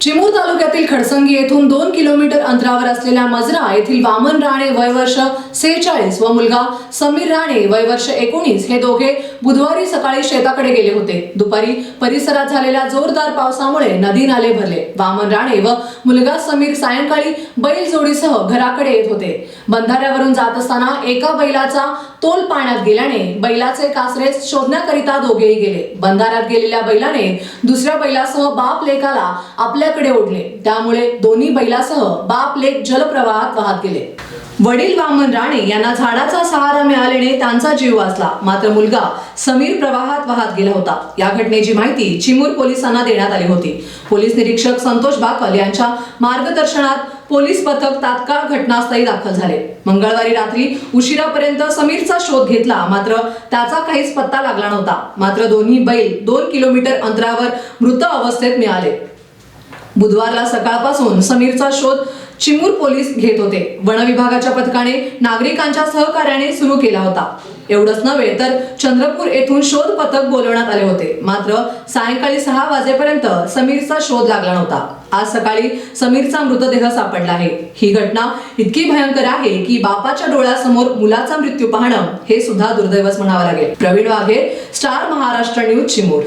चिमूर तालुक्यातील खडसंगी येथून दोन किलोमीटर अंतरावर असलेल्या मजरा येथील वामन राणे वय वर्ष सेहेचाळीस व मुलगा समीर राणे वय वर्ष एकोणीस हे दोघे बुधवारी सकाळी शेताकडे गेले होते. दुपारी परिसरात झालेल्या जोरदार पावसामुळे नदी नाले भरले. वामन राणे व मुलगा समीर सायंकाळी बैल जोडीसह घराकडे येत होते. बंधाऱ्यावरून जात असताना एका बैलाचा तोल पाण्यात गेल्याने बैलाचे कासरे शोधण्याकरिता दोघेही गेले. बंधाऱ्यात गेलेल्या बैलाने दुसऱ्या बैलासह बाप लेखाला आपल्या आपल्याकडे ओढले. त्यामुळे दोन्ही बैलासह बाप लेक जलप्रवाहात वाहत गेले. वडील वामन राणे यांना झाडाचा सहारा मिळाल्याने त्यांचा जीव वाचला. मात्र मुलगा समीर प्रवाहात वाहत गेला होता. या घटनेची माहिती चिमूर पोलिसांना देण्यात आली होती. पोलीस निरीक्षक संतोष बाकल यांच्या मार्गदर्शनात पोलीस पथक तात्काळ घटनास्थळी दाखल झाले. मंगळवारी रात्री उशिरापर्यंत समीरचा शोध घेतला. मात्र त्याचा काहीच पत्ता लागला नव्हता. मात्र दोन्ही बैल दोन किलोमीटर अंतरावर मृत अवस्थेत मिळाले. बुधवारला सकाळपासून समीरचा शोध चिमूर पोलीस घेत होते. वन विभागाच्या पथकाने नागरिकांच्या सहकार्याने सुरू केला होता. एवढंच नव्हे तर चंद्रपूर येथून शोध पथक बोलवण्यात आले होते. मात्र सायंकाळी सहा वाजेपर्यंत समीरचा शोध लागला नव्हता. आज सकाळी समीरचा मृतदेह सापडला आहे. ही घटना इतकी भयंकर आहे की बापाच्या डोळ्यासमोर मुलाचा मृत्यू पाहणं हे सुद्धा दुर्दैवच म्हणावं लागेल. Praveen Waghe star Maharashtra news Chimur.